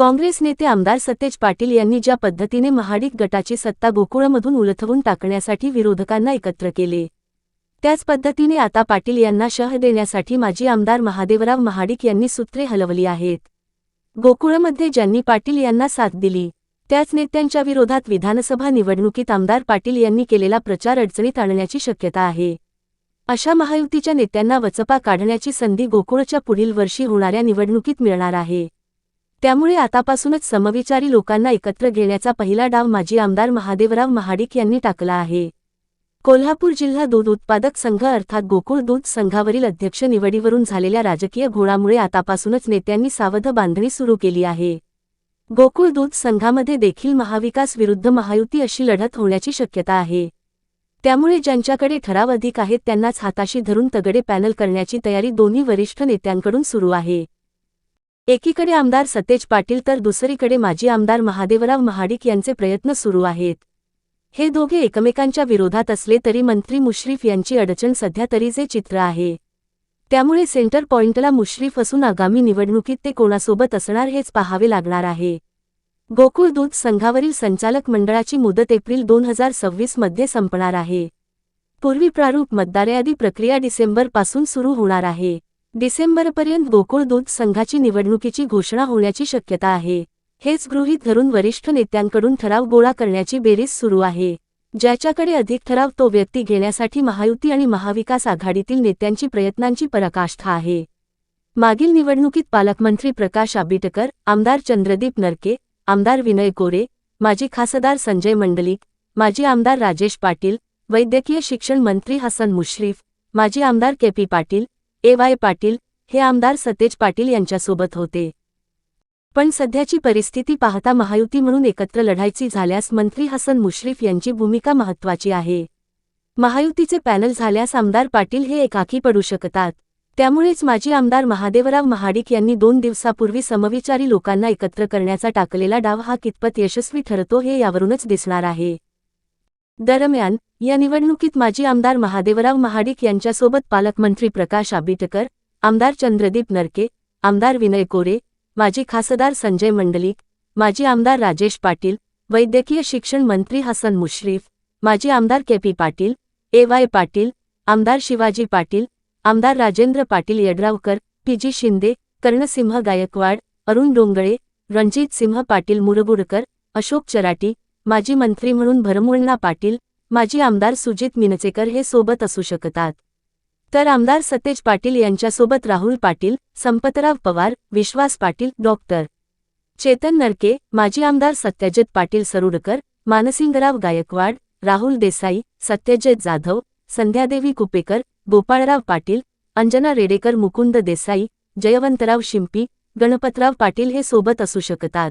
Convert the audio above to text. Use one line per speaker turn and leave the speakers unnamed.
काँग्रेस नेते आमदार सतेज पाटील यांनी ज्या पद्धतीने महाडिक गटाची सत्ता गोकुळमधून उलथवून टाकण्यासाठी विरोधकांना एकत्र केले त्याच पद्धतीने आता पाटील यांना शह देण्यासाठी माजी आमदार महादेवराव महाडिक यांनी सूत्रे हलवली आहेत. गोकुळमध्ये ज्यांनी पाटील यांना साथ दिली त्याच नेत्यांच्या विरोधात विधानसभा निवडणुकीत आमदार पाटील यांनी केलेला प्रचार अडचणीत आणण्याची शक्यता आहे. अशा महायुतीच्या नेत्यांना वचपा काढण्याची संधी गोकुळच्या पुढील वर्षी होणाऱ्या निवडणुकीत मिळणार आहे. त्यामुळे आतापासूनच समविचारी लोकांना एकत्र घेण्याचा पहिला डाव माजी आमदार महादेवराव महाडिक यांनी टाकला आहे. कोल्हापूर जिल्हा दूध उत्पादक संघ अर्थात गोकुळ दूध संघावरील अध्यक्ष निवडीवरून झालेल्या राजकीय घोळामुळे आतापासूनच नेत्यांनी सावध बांधणी सुरू केली आहे. गोकुळ दूध संघामध्ये देखील महाविकास विरुद्ध महायुती अशी लढत होण्याची शक्यता आहे. त्यामुळे ज्यांच्याकडे ठराव अधिक आहेत त्यांनाच हाताशी धरून तगडे पॅनल करण्याची तयारी दोन्ही वरिष्ठ नेत्यांकडून सुरू आहे. एकीकडे आमदार सतेज पाटील तर दुसरीकडे माजी आमदार महादेवराव महाडिक यांचे प्रयत्न सुरू आहेत. हे दोघे एकमेकांच्या विरोधात असले तरी मंत्री मुश्रीफ यांची अडचण सध्या तरीचे चित्र आहे. त्यामुळे सेंटर पॉइंटला मुश्रीफ असून आगामी निवडणुकीत ते कोणासोबत असणार हेच पाहावे लागणार आहे. गोकुळ दूध संघावरील संचालक मंडळाची मुदत एप्रिल दोन हजार सव्वीसमध्ये संपणार आहे. पूर्वी प्रारूप मतदारयादी प्रक्रिया डिसेंबरपासून सुरू होणार आहे. डिसेंबरपर्यंत गोकुळ दूध संघाची निवडणुकीची घोषणा होण्याची शक्यता आहे. हेच गृहीत धरून वरिष्ठ नेत्यांकडून ठराव गोळा करण्याची बेरीज सुरू आहे. ज्याच्याकडे अधिक ठराव तो व्यक्ती घेण्यासाठी महायुती आणि महाविकास आघाडीतील नेत्यांची प्रयत्नांची पराकाष्ठा आहे. मागील निवडणुकीत पालकमंत्री प्रकाश आंबेडकर आमदार चंद्रदीप नरके आमदार विनय कोरे माजी खासदार संजय मंडलिक माजी आमदार राजेश पाटील वैद्यकीय शिक्षण मंत्री हसन मुश्रीफ माजी आमदार K P Patil A Y Patil हे आमदार सतेज पाटील यांच्यासोबत होते. पण सध्याची परिस्थिती पाहता महायुती म्हणून एकत्र लढायची झाल्यास मंत्री हसन मुश्रीफ यांची भूमिका महत्त्वाची आहे. महायुतीचे पॅनल झाल्यास आमदार पाटील हे एकाकी पडू शकतात. त्यामुळेच माजी आमदार महादेवराव महाडिक यांनी दोन दिवसापूर्वी समविचारी लोकांना एकत्र करण्याचा टाकलेला डाव हा कितपत यशस्वी ठरतो हे यावरूनच दिसणार आहे. दरम्यान या निवडणुकीत माजी आमदार महादेवराव महाडिक यांच्यासोबत पालकमंत्री प्रकाश आबिटकर आमदार चंद्रदीप नरके आमदार विनय कोरे माजी खासदार संजय मंडलिक माजी आमदार राजेश पाटील वैद्यकीय शिक्षण मंत्री हसन मुश्रीफ माजी आमदार K P Patil A Y Patil आमदार शिवाजी पाटील आमदार राजेंद्र पाटील यड्रावकर पी जी शिंदे कर्णसिंह गायकवाड अरुण डोंगळे रणजित सिंह पाटील मुरगुडकर अशोक चराटी माजी मंत्री म्हणून भरमुळना पाटील माजी आमदार सुजित मिनचेकर हे सोबत असू शकतात. तर आमदार सतेज पाटील यांच्यासोबत राहुल पाटील संपतराव पवार विश्वास पाटील डॉक्टर चेतन नरके माजी आमदार सत्यजित पाटील सरुडकर मानसिंगराव गायकवाड राहुल देसाई सत्यजित जाधव संध्यादेवी कुपेकर गोपाळराव पाटील अंजना रेडेकर मुकुंद देसाई जयवंतराव शिंपी गणपतराव पाटील हे सोबत असू शकतात.